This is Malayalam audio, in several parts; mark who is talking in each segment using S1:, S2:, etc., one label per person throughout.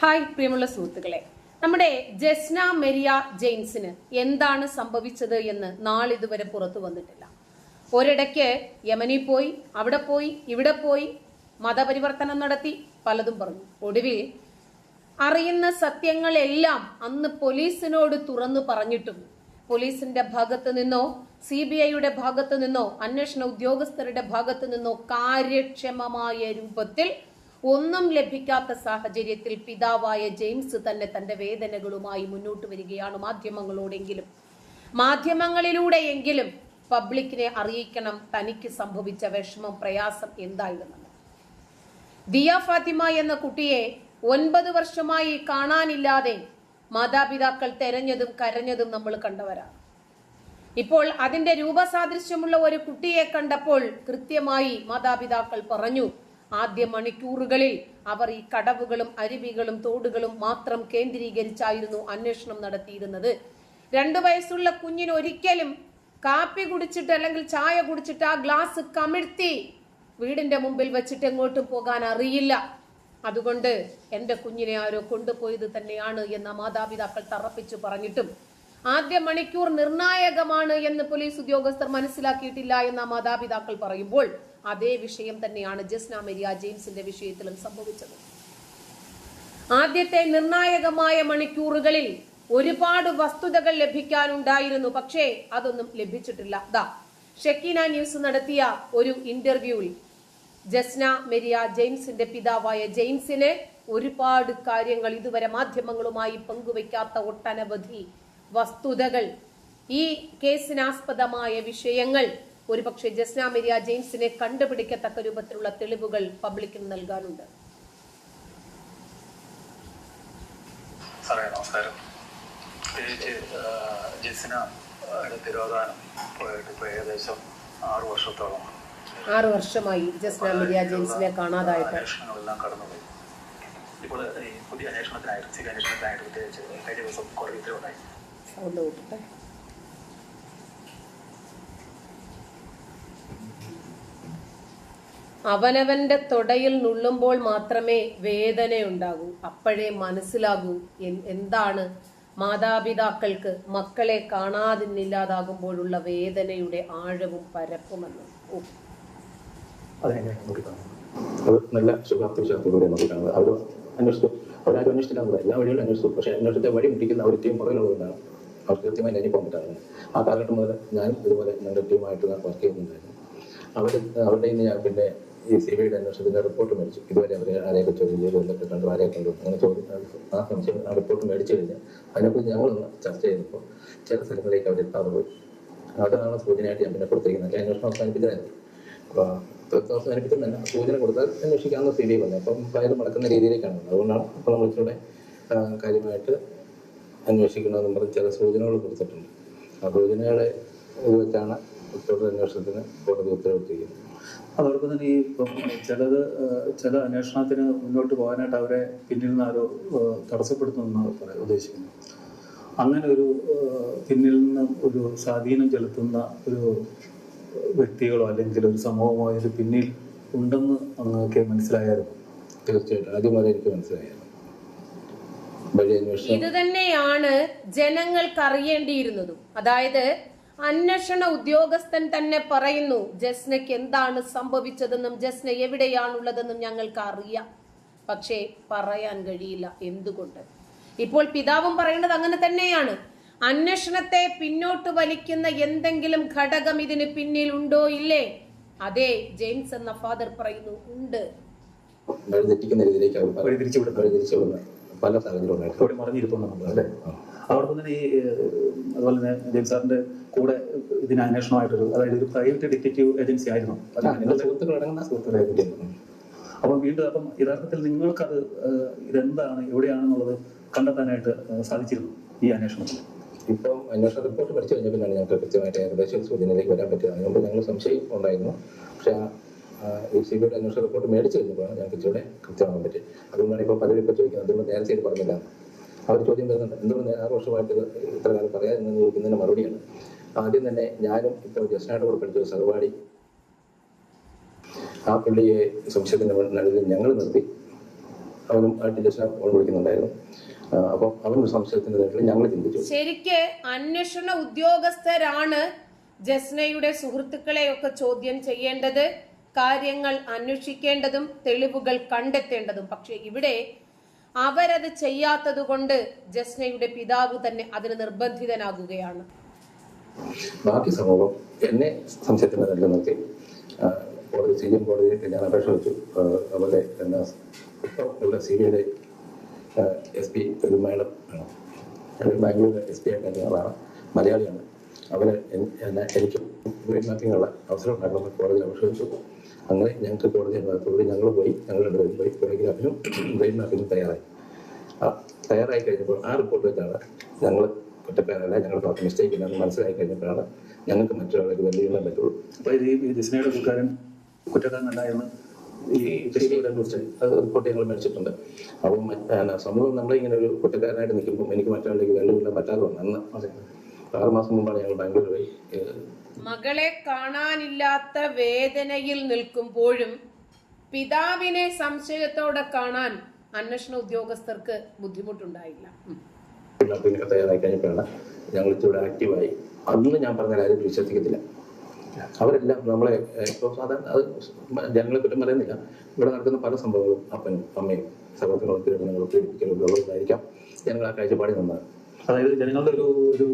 S1: ഹായ് പ്രിയമുള്ള സുഹൃത്തുക്കളെ. നമ്മുടെ ജസ്ന മെരിയ ജെയിംസിന് എന്താണ് സംഭവിച്ചത് എന്ന് നാളിതുവരെ പുറത്തു വന്നിട്ടില്ല. ഒരിടയ്ക്ക് യമനിൽ പോയി അവിടെ പോയി ഇവിടെ പോയി മതപരിവർത്തനം നടത്തി പലതും പറഞ്ഞു. ഒടുവിൽ അറിയുന്ന സത്യങ്ങളെല്ലാം അന്ന് പോലീസിനോട് തുറന്നു പറഞ്ഞിട്ടും പോലീസിന്റെ ഭാഗത്ത് നിന്നോ സി ബി ഐയുടെ ഭാഗത്ത് നിന്നോ അന്വേഷണ ഉദ്യോഗസ്ഥരുടെ ഭാഗത്തു നിന്നോ കാര്യക്ഷമമായ രൂപത്തിൽ ഒന്നും ലഭിക്കാത്ത സാഹചര്യത്തിൽ പിതാവായ ജെയിംസ് തന്നെ തന്റെ വേദനകളുമായി മുന്നോട്ട് വരികയാണ് മാധ്യമങ്ങളോടെങ്കിലും. മാധ്യമങ്ങളിലൂടെയെങ്കിലും പബ്ലിക്കിനെ അറിയിക്കണം തനിക്ക് സംഭവിച്ച വിഷമം പ്രയാസം എന്തായിരുന്നെന്ന് ദിയ ഫാത്തിമ എന്ന കുട്ടിയെ ഒൻപത് വർഷമായി കാണാനില്ലാതെ മാതാപിതാക്കൾ തെരഞ്ഞതും കരഞ്ഞതും നമ്മൾ കണ്ടവരാണ്. ഇപ്പോൾ അതിന്റെ രൂപസാദൃശ്യമുള്ള ഒരു കുട്ടിയെ കണ്ടപ്പോൾ കൃത്യമായി മാതാപിതാക്കൾ പറഞ്ഞു ആദ്യ മണിക്കൂറുകളിൽ അവർ ഈ കടവുകളും അരുവികളും തോടുകളും മാത്രം കേന്ദ്രീകരിച്ചായിരുന്നു അന്വേഷണം നടത്തിയിരുന്നത്. രണ്ടു വയസ്സുള്ള കുഞ്ഞിന് ഒരിക്കലും കാപ്പി കുടിച്ചിട്ട് അല്ലെങ്കിൽ ചായ കുടിച്ചിട്ട് ആ ഗ്ലാസ് കമിഴ്ത്തി വീടിന്റെ മുമ്പിൽ വെച്ചിട്ട് എങ്ങോട്ടും പോകാൻ അറിയില്ല. അതുകൊണ്ട് എന്റെ കുഞ്ഞിനെ ആരോ കൊണ്ടുപോയത് തന്നെയാണ് എന്ന മാതാപിതാക്കൾ തറപ്പിച്ചു പറഞ്ഞിട്ടും ആദ്യ മണിക്കൂർ നിർണായകമാണ് എന്ന് പോലീസ് ഉദ്യോഗസ്ഥർ മനസ്സിലാക്കിയിട്ടില്ല എന്ന മാതാപിതാക്കൾ പറയുമ്പോൾ അതേ വിഷയം തന്നെയാണ് ജസ്ന മെരിയ ജെയിംസിന്റെ വിഷയത്തിലും സംഭവിച്ചത്. ആദ്യത്തെ നിർണായകമായ മണിക്കൂറുകളിൽ ഒരുപാട് വസ്തുതകൾ ലഭിക്കാനുണ്ടായിരുന്നു പക്ഷേ അതൊന്നും ലഭിച്ചിട്ടില്ല. ദാ ഷക്കീന ന്യൂസ് നടത്തിയ ഒരു ഇന്റർവ്യൂവിൽ ജസ്ന മെരിയ ജെയിംസിന്റെ പിതാവായ ജെയിംസിന് ഒരുപാട് കാര്യങ്ങൾ ഇതുവരെ മാധ്യമങ്ങളുമായി പങ്കുവയ്ക്കാത്ത ഒട്ടനവധി വസ്തുതകൾ ഈ കേസിനാസ്പദമായ വിഷയങ്ങൾ ഒരുപക്ഷെ ജസ്ന മെരിയ ജെയിംസിനെ കണ്ടുപിടിക്കത്തക്ക രൂപത്തിലുള്ള തെളിവുകൾ പബ്ലിക്കിന് നൽകാനുണ്ട്.
S2: നമസ്കാരം. ജെസിന തിരോധാനം പോയിട്ട് ഇപ്പോൾ ഏകദേശം ആറു വർഷത്തോളം
S1: ആറു വർഷമായി ജസ്ന മെരിയ ജെയിംസിനെ കാണാതായിട്ട്.
S2: അന്വേഷണങ്ങളെല്ലാം കടന്നുപോയി. ഇപ്പോൾ പുതിയ അന്വേഷണത്തിനായിട്ട് സിവിൽ അന്വേഷണത്തിനായിട്ട് പ്രത്യേകിച്ച് കഴിഞ്ഞ ദിവസം കുറേ ഉത്തരവുണ്ടായി
S1: സൗണ്ട് കൂട്ടട്ടെ അവനവന്റെ തൊടയിൽ നുള്ളുമ്പോൾ മാത്രമേ വേദനയുണ്ടാകൂ. അപ്പോഴേ മനസ്സിലാകൂ എന്താണ് മാതാപിതാക്കൾക്ക് മക്കളെ കാണാതിന്നില്ലാതാകുമ്പോഴുള്ള വേദനയുടെ ആഴവും പരപ്പുമെന്ന്
S3: നല്ല കൃത്യമായി പറ്റാറുണ്ട് ആ കാലഘട്ടം മുതൽ ഞാൻ ഇതുപോലെ ഞങ്ങളുടെ ടീമായിട്ട് വർക്ക് ചെയ്യുന്നുണ്ടായിരുന്നു. അവർ അവരുടെ ഞാൻ പിന്നെ ഈ സി ബി അന്വേഷണത്തിന്റെ റിപ്പോർട്ട് മേടിച്ചു. ഇതുവരെ അവർ ആരെയൊക്കെ ചോദ്യം ചെയ്തു എന്തൊക്കെ കണ്ടു ആരെയൊക്കെ കണ്ടു അങ്ങനെ ചോദ്യം ആ സംശയം ആ റിപ്പോർട്ട് മേടിച്ചു കഴിഞ്ഞാൽ അതിനെക്കുറിച്ച് ഞങ്ങളൊന്ന് ചർച്ച ചെയ്തപ്പോൾ ചില സ്ഥലങ്ങളിലേക്ക് അവർ എത്താതെ പോയി. അതാണ് സൂചനയായിട്ട് ഞാൻ പിന്നെ കൊടുത്തിരിക്കുന്നത്. അല്ലെങ്കിൽ അന്വേഷണം അവസാനിപ്പിച്ചതായിരുന്നു. അവസാനിപ്പിക്കുന്നില്ല സൂചന കൊടുത്താൽ അന്വേഷിക്കാവുന്ന സ്ഥിതി വന്നത് അപ്പം ഫയൽ മടക്കുന്ന രീതിയിലേക്കാണ്. അതുകൊണ്ടാണ് അപ്പോൾ നമ്മൾ ഇച്ചിലൂടെ കാര്യമായിട്ട് അന്വേഷിക്കണമെന്ന് പറഞ്ഞ് ചില സൂചനകൾ കൊടുത്തിട്ടുണ്ട്. ആ സൂചനകളെ ഇത് വെച്ചാണ് ഉത്തരവ് അന്വേഷണത്തിന് കോടതി ഉത്തരവിട്ടിരിക്കുന്നത്.
S4: അതോടൊപ്പം തന്നെ ഈ ചിലത് ചില അന്വേഷണത്തിന് മുന്നോട്ട് പോകാനായിട്ട് അവരെ പിന്നിൽ നിന്ന് ആരോ തടസ്സപ്പെടുത്തുമെന്നാണ് പറയാൻ ഉദ്ദേശിക്കുന്നത്. അങ്ങനെ ഒരു പിന്നിൽ നിന്ന് ഒരു സ്വാധീനം ചെലുത്തുന്ന ഒരു വ്യക്തികളോ അല്ലെങ്കിൽ ഒരു സമൂഹമോ ഇതിന് പിന്നിൽ ഉണ്ടെന്ന് അങ്ങനെയൊക്കെ മനസ്സിലായാലും
S3: തീർച്ചയായിട്ടും ആദ്യം മുതൽ എനിക്ക് മനസ്സിലായാലും
S1: ഇത് തന്നെയാണ് ജനങ്ങൾക്ക് അറിയേണ്ടിയിരുന്നതും അതായത് അന്വേഷണ ഉദ്യോഗസ്ഥൻ തന്നെ പറയുന്നു ജസ്നയ്ക്ക് എന്താണ് സംഭവിച്ചതെന്നും ജസ്ന എവിടെയാണുള്ളതെന്നും ഞങ്ങൾക്ക് അറിയാം. പക്ഷേ പറയാൻ കഴിയില്ല എന്തുകൊണ്ട്. ഇപ്പോൾ പിതാവും പറയുന്നത് അങ്ങനെ തന്നെയാണ്. അന്വേഷണത്തെ പിന്നോട്ട് വലിക്കുന്ന എന്തെങ്കിലും ഘടകം ഇതിന് പിന്നിൽ ഉണ്ടോ ഇല്ലേ? അതെ ജെയിംസ് എന്ന ഫാദർ പറയുന്നു ഉണ്ട്.
S3: പല സാഹചര്യവും
S4: അതോടൊപ്പം തന്നെ ഈ അതുപോലെ തന്നെ ജെയിംസ് സാറിന്റെ കൂടെ ഇതിന് അന്വേഷണമായിട്ടൊരു അതായത് ഒരു പ്രൈവറ്റ് ഡിറ്റക്റ്റീവ് ഏജൻസി ആയിരുന്നു. അപ്പം വീണ്ടും അപ്പം യഥാർത്ഥത്തിൽ നിങ്ങൾക്കത് ഇതെന്താണ് എവിടെയാണെന്നുള്ളത് കണ്ടെത്താനായിട്ട് സാധിച്ചിരുന്നു ഈ അന്വേഷണത്തിൽ?
S3: ഇപ്പം അന്വേഷണ റിപ്പോർട്ട് പഠിച്ചു കഴിഞ്ഞ പിന്നാണ് ഞങ്ങൾക്ക് കൃത്യമായിട്ട് ഏകദേശം സൂചനയിലേക്ക് വരാൻ പറ്റിയത്. അതുകൊണ്ട് ഞങ്ങൾ സംശയം ഉണ്ടായിരുന്നു. പക്ഷെ ആ എ ഈ സി ബിയുടെ അന്വേഷണ റിപ്പോർട്ട് മേടിച്ചു കഴിഞ്ഞപ്പോഴാണ് ഞങ്ങൾക്ക് ഇച്ചിരി കൃത്യമാകാൻ പറ്റിയത്. അതുകൊണ്ടാണ് ഇപ്പോൾ പലരും ഇപ്പോൾ ചോദിക്കുന്നത്. അതുകൊണ്ട് നേരത്തെ ഇത് പറഞ്ഞില്ല. അവർ ചോദ്യം വരുന്നുണ്ട്. എന്തുകൊണ്ട് ആറ് വർഷമായിട്ട് ഇത് ഇത്ര കാലം പറയാമെന്ന് ചോദിക്കുന്നതിന് മറുപടിയാണ്. ആദ്യം തന്നെ ഞാനും ഇപ്പോൾ ജസ്റ്റിനായിട്ട് കൂടെ പഠിച്ച ഒരു സർവാടി ആ പുള്ളിയെ സംശയത്തിന്റെ നടുവിൽ ഞങ്ങൾ നിർത്തി. അവനും ആയിട്ട് ജസ്റ്റിനെ ഫോൺ വിളിക്കുന്നുണ്ടായിരുന്നു. സംശയത്തിന്റെ ഞങ്ങൾ ചിന്തിച്ചു.
S1: ശരിക്ക് അന്വേഷണ ഉദ്യോഗസ്ഥരാണ് ജസ്നയുടെ സുഹൃത്തുക്കളെയൊക്കെ ചോദ്യം ചെയ്യേണ്ടത് കാര്യങ്ങൾ അന്വേഷിക്കേണ്ടതും തെളിവുകൾ കണ്ടെത്തേണ്ടതും. പക്ഷെ ഇവിടെ അവരത് ചെയ്യാത്തത് കൊണ്ട് ജസ്നയുടെ പിതാവ് തന്നെ അതിന് നിർബന്ധിതനാകുകയാണ്.
S3: ബാക്കി സമൂഹം എന്നെ സംശയത്തിന് നിലനിർത്തി കോടതി സി എം കോടതിയിൽ ഞാൻ അപേക്ഷ വെച്ചു അവരുടെ എന്നാ ഇവിടെ സി എസ് പി ഒരു മേഡം ബാംഗ്ലൂർ എസ് പി ആയിട്ട് ആളാണ്. മലയാളിയാണ്. അവരെ എനിക്ക് അവസരം ഉണ്ടാക്കണമെന്ന് കോടതിയിൽ അപേക്ഷ വെച്ചു അങ്ങനെ ഞങ്ങൾക്ക് കോടതി കോടതി ഞങ്ങൾ പോയി ഞങ്ങൾ രണ്ടുപേരും പോയി ഫോട്ടോഗ്രാഫിനും ബ്രെയിൻ മാപ്പിനും തയ്യാറായി. ആ, തയ്യാറായി കഴിഞ്ഞപ്പോൾ ആ റിപ്പോർട്ട് വെച്ചാണ് ഞങ്ങൾ കുറ്റക്കാരല്ല ഞങ്ങളുടെ ഭാഗത്ത് മിസ്റ്റേക്ക് ഇല്ലെന്ന് മനസ്സിലായി കഴിഞ്ഞപ്പോഴാണ് ഞങ്ങൾക്ക് മറ്റൊരാളേക്ക് വെല്ലുവിളാൻ പറ്റുള്ളൂ.
S4: അപ്പൊ ഇത് ഈ ജിസ്നയുടെ കുറ്റക്കാരൻ കുറ്റക്കാരനല്ല എന്ന്
S3: ഈ കുറിച്ച് റിപ്പോർട്ട് ഞങ്ങൾ മേടിച്ചിട്ടുണ്ട്. അപ്പം മറ്റ് എന്നാ സമൂഹം നമ്മളിങ്ങനെ ഒരു കുറ്റക്കാരനായിട്ട് നിൽക്കുമ്പോൾ എനിക്ക് മറ്റൊരാളിലേക്ക് വെല്ലുവിളാൻ പറ്റാതെ വന്നു അന്ന് ആറ് മാസം മുമ്പാണ് ഞങ്ങൾ ബാംഗ്ലൂർ പോയി.
S1: മകളെ കാണാനില്ലാത്ത വേദനയിൽ നിൽക്കുമ്പോഴും പിതാവിനെ സംശയത്തോടെ കാണാൻ അന്വേഷണ ഉദ്യോഗസ്ഥർക്ക് ബുദ്ധിമുട്ടുണ്ടായില്ല.
S3: പിന്നെ തയ്യാറായി കഴിഞ്ഞപ്പോഴാണ് ഞങ്ങൾ ഇച്ചിരി ആക്റ്റീവായി. അന്ന് ഞാൻ പറഞ്ഞ കാര്യം വിശ്വസിക്കത്തില്ല. അവരെല്ലാം നമ്മളെ ഇപ്പോൾ സാധാരണ അത് ജനങ്ങളെ കുറ്റം പറയുന്നില്ല. ഇവിടെ നടക്കുന്ന പല സംഭവങ്ങളും അപ്പനും അമ്മയും സഹോദരങ്ങളും പീഡിപ്പിക്കലും ഉള്ളവരായിരിക്കാം ജനങ്ങൾ ആ കാഴ്ചപ്പാടിൽ നിന്നാണ്.
S4: അതായത് ജനങ്ങളുടെ ഒരു ഒരു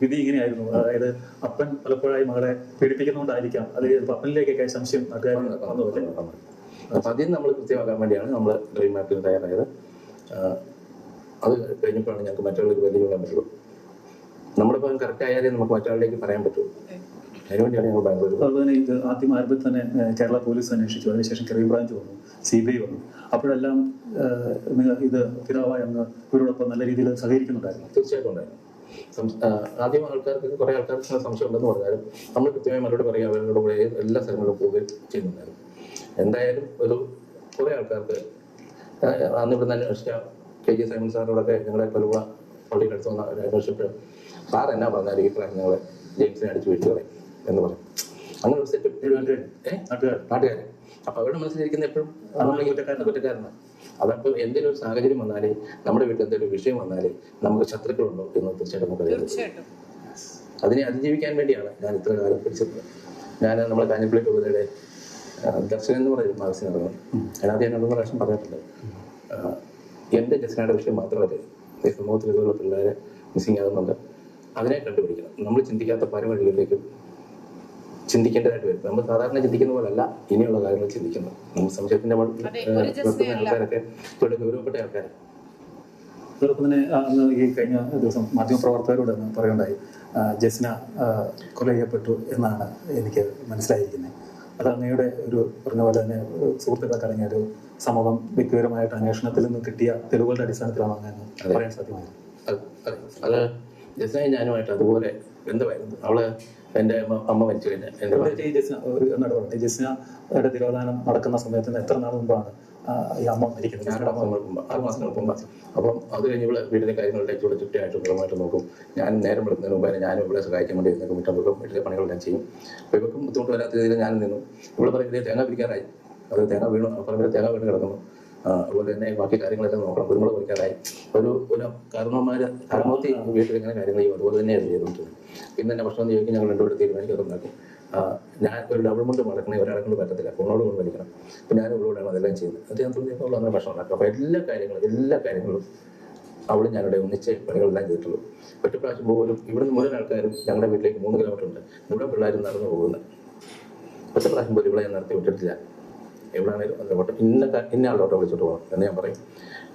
S4: വിധി ഇങ്ങനെയായിരുന്നു. അതായത് അപ്പൻ പലപ്പോഴായി മകളെ പീഡിപ്പിക്കുന്നതുകൊണ്ടായിരിക്കാം അല്ലെങ്കിൽ അപ്പനിലേക്കൊക്കെ സംശയം നാട്ടുകാർ
S3: അപ്പൊ അതിന് നമ്മൾ കൃത്യമാക്കാൻ വേണ്ടിയാണ് നമ്മൾ ഡ്രീം മാപ്പിന് തയ്യാറായത്. അത് കഴിഞ്ഞപ്പോഴാണ് ഞങ്ങൾക്ക് മറ്റുള്ളവർക്ക് വെല്ലുവിളാൻ പറ്റുള്ളൂ. നമ്മുടെ ഭാഗം കറക്റ്റ് ആയാലേ നമുക്ക് മറ്റൊരാളിലേക്ക് പറയാൻ പറ്റുള്ളൂ അതിനുവേണ്ടിയാണ് ഞങ്ങൾ ബാംഗ്ലൂർ
S4: അതുപോലെ തന്നെ ഇത് ആദ്യം ആരംഭത്തിൽ തന്നെ കേരള പോലീസ് അന്വേഷിച്ചു. അതിനുശേഷം ക്രൈം ബ്രാഞ്ച് വന്നു സി ബി ഐ വന്നു. അപ്പോഴെല്ലാം ഇത് പിതാവായി അങ്ങ് ഇവരോടൊപ്പം നല്ല രീതിയിൽ സഹകരിക്കുന്നുണ്ടായിരുന്നു.
S3: തീർച്ചയായിട്ടും ഉണ്ടായിരുന്നു. ആദ്യം ആൾക്കാർക്ക് കുറെ ആൾക്കാർക്ക് സംശയം ഉണ്ടെന്ന് പറഞ്ഞാലും നമ്മൾ കൃത്യമായി മറുപടി പറയുക അവരുടെ കൂടെ എല്ലാ സ്ഥലങ്ങളിലും പോവുകയും ചെയ്യുന്നുണ്ടായിരുന്നു. എന്തായാലും ഒരു കുറെ ആൾക്കാർക്ക് അന്ന് ഇവിടെ നിന്ന് അന്വേഷിച്ച കെ ജി സൈമൺ സാറിനോടൊക്കെ ഞങ്ങളെ കൊലുവ അടുത്ത് വന്ന ഒരു അന്വേഷിച്ചിട്ട് സാർ എന്നാ പറഞ്ഞാൽ ഈ പ്രായം ഞങ്ങളെ ജെയിംസിനെ അടിച്ചു വീഴ്ച കളയും. എന്ന് പറയും. അങ്ങനെ ഒരു സെറ്റ് നാട്ടുകാരൻ അപ്പൊ അവരുടെ മനസ്സിലിരിക്കുന്ന എപ്പോഴും കുറ്റക്കാരൻ കുറ്റക്കാരനാണ് അതപ്പോൾ എന്തെങ്കിലും ഒരു സാഹചര്യം വന്നാലേ നമ്മുടെ വീട്ടിൽ എന്തെങ്കിലും ഒരു വിഷയം വന്നാലേ നമുക്ക് ശത്രുക്കളുണ്ടോ എന്ന് തീർച്ചയായിട്ടും നമുക്ക് അറിയാം. അതിനെ അതിജീവിക്കാൻ വേണ്ടിയാണ് ഞാൻ ഇത്ര കാലം പിടിച്ചത്. ഞാൻ നമ്മുടെ കാഞ്ഞിപ്പള്ളി രൂപതയുടെ ദർശനം എന്ന് പറയുന്ന മാഗസിൻ ഇറങ്ങും. അതിനകത്ത് ഞാൻ രണ്ടു പ്രാവശ്യം പറഞ്ഞിട്ടുണ്ട്. എന്റെ എന്റെ ജസ്നയുടെ വിഷയം മാത്രമല്ല ഈ സമൂഹത്തിൽ ഇതുപോലുള്ള പിള്ളേരെ മിസ്സിങ് ആകുന്നുണ്ട്. അതിനെ കണ്ടുപിടിക്കണം. നമ്മൾ ചിന്തിക്കാത്ത പല വഴികളിലേക്കും ചിന്തിക്കേണ്ടതായിട്ട് വരും. നമ്മൾ സാധാരണ ചിന്തിക്കുന്ന പോലല്ല ഇനിയുള്ള കാര്യങ്ങൾ ചിന്തിക്കുന്നത് നമ്മൾ സംശയത്തിന്റെ ആൾക്കാരൊക്കെ ഇവിടെ ഗൗരവപ്പെട്ട ആൾക്കാരാണ്
S4: അതോടൊപ്പം തന്നെ അന്ന് ഈ കഴിഞ്ഞ ദിവസം മാധ്യമപ്രവർത്തകരോട് പറയുണ്ടായി ജസ്ന കൊല ചെയ്യപ്പെട്ടു എന്നാണ് എനിക്ക് മനസ്സിലായിരിക്കുന്നത്. അത് അങ്ങയുടെ ഒരു പറഞ്ഞ പോലെ തന്നെ സുഹൃത്തുക്കളൊക്കെ അടങ്ങിയ ഒരു സമൂഹം വ്യക്തിപരമായിട്ട് അന്വേഷണത്തിൽ നിന്ന് കിട്ടിയ തെളിവുകളുടെ അടിസ്ഥാനത്തിലാണ് അങ്ങനെ പറയാൻ സാധ്യമായത്.
S3: അത് ജസ്നയും ഞാനുമായിട്ട് അതുപോലെ ബന്ധമായിരുന്നു. അവൾ എന്റെ അമ്മ മരിച്ചു
S4: പിന്നെ എന്റെ ജസ്നയുടെ തിരോധാനം നടക്കുന്ന സമയത്ത് എത്ര നാൾ മുമ്പാണ് ഈ അമ്മ മരിക്കുന്നത്?
S3: ആറ് മാസങ്ങൾക്ക് മുമ്പ് ആറ് മാസങ്ങൾക്ക് മുമ്പ് അപ്പം അത് കഴിഞ്ഞ് ഇവിടെ വീടിന്റെ കാര്യങ്ങളിലേക്ക് ഇവിടെ ചുറ്റിയായിട്ട് ഗുണമായിട്ട് നോക്കും. ഞാൻ നേരം വിളിക്കുന്നതിന് മുമ്പ് തന്നെ ഞാനും ഇവിടെ സഹായിക്കാൻ വേണ്ടി നിൽക്കും മുറ്റം വെക്കും വീട്ടിലെ പണികളെല്ലാം ചെയ്യും. അപ്പോൾ ഇവർക്കും ബുദ്ധിമുട്ട് വരാത്ത രീതിയിൽ ഞാനും നിന്നു. ഇവിടെ പറയുന്നത് തേങ്ങ പിടിക്കാറായി. അത് തേങ്ങ വീണു. പറമ്പിൽ തേങ്ങ വീണ് കിടക്കുന്നു. അതുപോലെ തന്നെ ബാക്കി കാര്യങ്ങളെല്ലാം നോക്കണം. കുരുമുളക് പറിക്കാറായി ഒരു ഒരു കാരണവന്മാര് കാരണവത്തി വീട്ടിൽ ഇങ്ങനെ കാര്യങ്ങൾ ചെയ്യും. അതുപോലെ തന്നെയാണ് ചെയ്തുകൊണ്ടിരുന്നത് പിന്നെ തന്നെ ഭക്ഷണം ചോദിക്കും ഞങ്ങൾ രണ്ടുപേരും തീരുമാനിക്കും അതുണ്ടാക്കും ഉണ്ടാക്കും ഞാൻ ഒരു ഡബിൾ മുണ്ട് മടക്കണേ ഒരാളെ കൊണ്ട് പറ്റത്തില്ല. ഫോണോട് കൊണ്ട് വലിക്കണം അപ്പം ഞാൻ ഇവളോടാണ് അതെല്ലാം ചെയ്യുന്നത്. അത് ഞാൻ തോന്നിയപ്പോൾ അങ്ങനെ ഭക്ഷണം ഉണ്ടാക്കും. അപ്പോൾ എല്ലാ കാര്യങ്ങളും എല്ലാ കാര്യങ്ങളും അവളും ഞാനിവിടെ ഒന്നിച്ച് പണികളെല്ലാം ചെയ്തിട്ടുള്ളൂ. ഒറ്റ പ്രാവശ്യം പോലും ഇവിടുന്ന് മുഴുവൻ ആൾക്കാരും ഞങ്ങളുടെ വീട്ടിലേക്ക് മൂന്ന് കിലോമീറ്റർ ഉണ്ട്. മുഴുവൻ പിള്ളേരും നടന്നു പോകുന്നത് ഒറ്റ പ്രാവശ്യം പോലും ഇവിടെ ഞാൻ നടത്തി വിട്ടിട്ടില്ല. എവിടെയാണെങ്കിലും അതിന്റെ ഓട്ടം ഇന്ന ഇന്ന ആളുടെ ഓട്ടോ വിളിച്ചിട്ട് പോകണം എന്ന് ഞാൻ പറയും.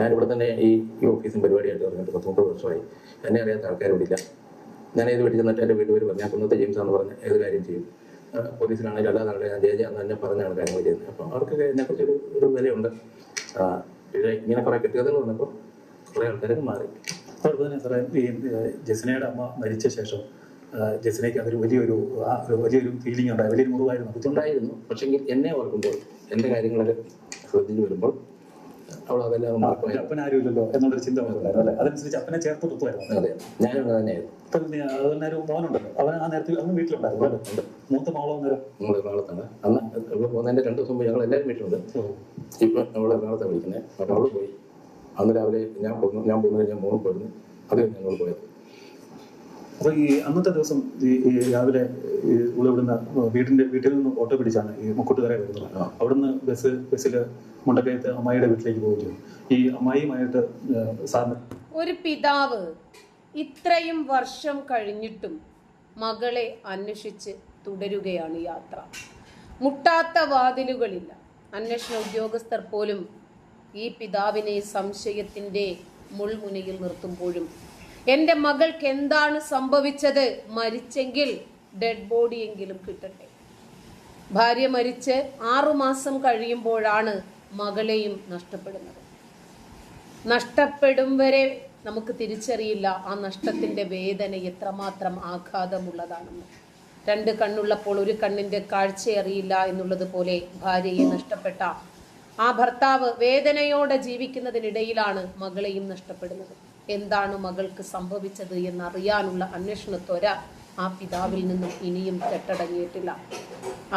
S3: ഞാനിവിടെ തന്നെ ഈ ഈ ഓഫീസും പരിപാടിയായിട്ട് പറഞ്ഞിട്ട് പത്ത് മുപ്പത് വർഷമായി. എന്നെ അറിയാത്ത ഇല്ല ഞാൻ ഏത് വീട്ടിൽ ചെന്നിട്ട് എന്റെ വീട്ടിൽ പറഞ്ഞു ഞാൻ കുന്നത്തെ ജെയിംസ് ആണെന്ന് പറഞ്ഞ് ഏത് കാര്യം ചെയ്യും? പോലീസിലാണെങ്കിലും അല്ലാതെ ആളുടെ ഞാൻ ജയ അന്ന് തന്നെ പറഞ്ഞാണ് കാര്യങ്ങൾ ചെയ്യുന്നത്. അപ്പോൾ അവർക്കൊക്കെ എന്നെക്കുറിച്ചൊരു ഒരു വിലയുണ്ട്. പിന്നെ ഇങ്ങനെ കുറേ കെട്ടുകഥകൾ വന്നപ്പോൾ കുറേ ആൾക്കാരൊക്കെ മാറി.
S4: അതുപോലെ തന്നെ സാറേ ഈ ജസ്നയുടെ അമ്മ മരിച്ച ശേഷം ഏഹ്, ജസ്നയ്ക്ക് അതൊരു വലിയൊരു വലിയൊരു ഫീലിംഗ് ഉണ്ടായി വലിയൊരു മുറിവായിരുന്നു.
S3: ഇതുണ്ടായിരുന്നു. പക്ഷെങ്കിൽ എന്നെ ഓർക്കുമ്പോൾ എന്റെ കാര്യങ്ങളൊക്കെ ശ്രദ്ധിച്ചു വരുമ്പോൾ അവൾ അതെല്ലാം
S4: അപ്പനാരുമില്ലല്ലോ എന്നുള്ളൊരു ചിന്ത അല്ലേ? അതനുസരിച്ച് അപ്പനെ ചേർത്ത് നിർത്തുമായിരുന്നു.
S3: അതെ ഞാനും അങ്ങനെ തന്നെയായിരുന്നു
S4: ഇപ്പം അതുതന്നെ ഒരു മോനുണ്ടല്ലോ. അവൻ ആ നേരത്തിൽ അന്ന് വീട്ടിലുണ്ടായിരുന്നു മൂത്ത മോളോ നേരം
S3: നമ്മൾ എറണാകുളത്താണ് അന്ന് ഇവിടെ പോകുന്നതിന്റെ രണ്ട് ദിവസം ഞങ്ങൾ എല്ലാവരും വീട്ടിലുണ്ട്. ഇപ്പം നമ്മൾ എറണാകുളത്താണ് വിളിക്കുന്നത്. അപ്പോൾ അവൾ പോയി. അന്ന് രാവിലെ ഞാൻ പോകുന്നു ഞാൻ പോകുന്നത് ഞാൻ മോളും പോയിരുന്നു. അത് ഞങ്ങൾ പോയത്.
S4: അപ്പൊ ഈ അന്നത്തെ ദിവസം ഈ രാവിലെ ഇവിടുന്ന് വീടിന്റെ വീട്ടിൽ നിന്ന് ഓട്ടോ പിടിച്ചാണ് ഈ മുക്കൂട്ടുകാരെ വരുന്നത്. അവിടുന്ന് ബസ് ബസ്സിൽ മുണ്ടക്കയത്ത് അമ്മായിയുടെ വീട്ടിലേക്ക് പോവുകയും ഈ അമ്മായിയുമായിട്ട് സാറിന്
S1: ഒരു പിതാവ് ഇത്രയും വർഷം കഴിഞ്ഞിട്ടും മകളെ അന്വേഷിച്ച് തുടരുകയാണ് യാത്ര. മുട്ടാത്ത വാതിലുകളില്ല. അന്വേഷണ ഉദ്യോഗസ്ഥർ പോലും ഈ പിതാവിനെ സംശയത്തിന്റെ മുൾമുനയിൽ നിർത്തുമ്പോഴും എന്റെ മകൾക്ക് എന്താണ് സംഭവിച്ചത്? മരിച്ചെങ്കിൽ ഡെഡ് ബോഡിയെങ്കിലും കിട്ടട്ടെ. ഭാര്യ മരിച്ച് ആറുമാസം കഴിയുമ്പോഴാണ് മകളെയും നഷ്ടപ്പെടുന്നത്. നഷ്ടപ്പെടും വരെ നമുക്ക് തിരിച്ചറിയില്ല ആ നഷ്ടത്തിന്റെ വേദന എത്രമാത്രം ആഘാതമുള്ളതാണെന്ന്. രണ്ട് കണ്ണുള്ളപ്പോൾ ഒരു കണ്ണിന്റെ കാഴ്ച അറിയില്ല എന്നുള്ളത് പോലെ ഭാര്യയെ നഷ്ടപ്പെട്ട ആ ഭർത്താവ് വേദനയോടെ ജീവിക്കുന്നതിനിടയിലാണ് മകളെയും നഷ്ടപ്പെടുന്നത്. എന്താണ് മകൾക്ക് സംഭവിച്ചത് എന്നറിയാനുള്ള അന്വേഷണത്വര ആ പിതാവിൽ നിന്നും ഇനിയും കെട്ടടങ്ങിയിട്ടില്ല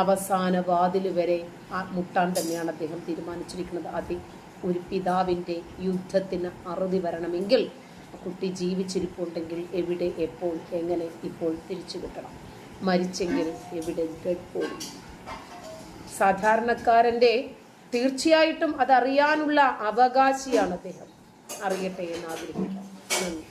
S1: അവസാന വാതിൽ വരെ ആ മുട്ടാൻ തന്നെയാണ് അദ്ദേഹം തീരുമാനിച്ചിരിക്കുന്നത്. അതി ഒരു പിതാവിന്റെ യുദ്ധത്തിന് അറുതി വരണമെങ്കിൽ കുട്ടി ജീവിച്ചിരിപ്പുണ്ടെങ്കിൽ എവിടെ എപ്പോൾ എങ്ങനെ ഇപ്പോൾ തിരിച്ചു കിട്ടണം. മരിച്ചെങ്കിൽ എവിടെ ബോഡി സാധാരണക്കാരന്റെ തീർച്ചയായിട്ടും അതറിയാനുള്ള അവകാശിയാണ് അദ്ദേഹം. അറിയട്ടെ എന്ന് ആഗ്രഹിക്കാം നന്ദി.